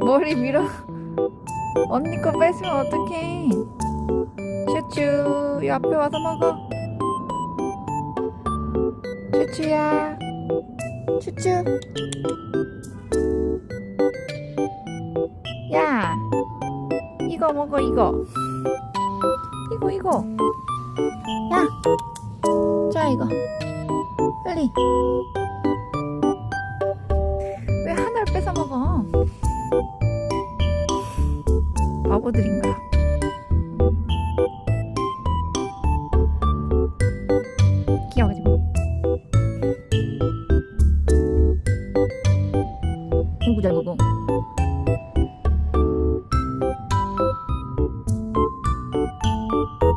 머리 밀어. 언니 거 뺏으면 어떡해. 슈추, 이 앞에 와서 먹어. 슈추야. 슈추. 야, 이거 먹어, 이거. 이거 이거. 야! 자 이거. 빨리. 왜 하나를 뺏어 먹어? 바보들인가? 귀여워지 뭐 공구 잘 보고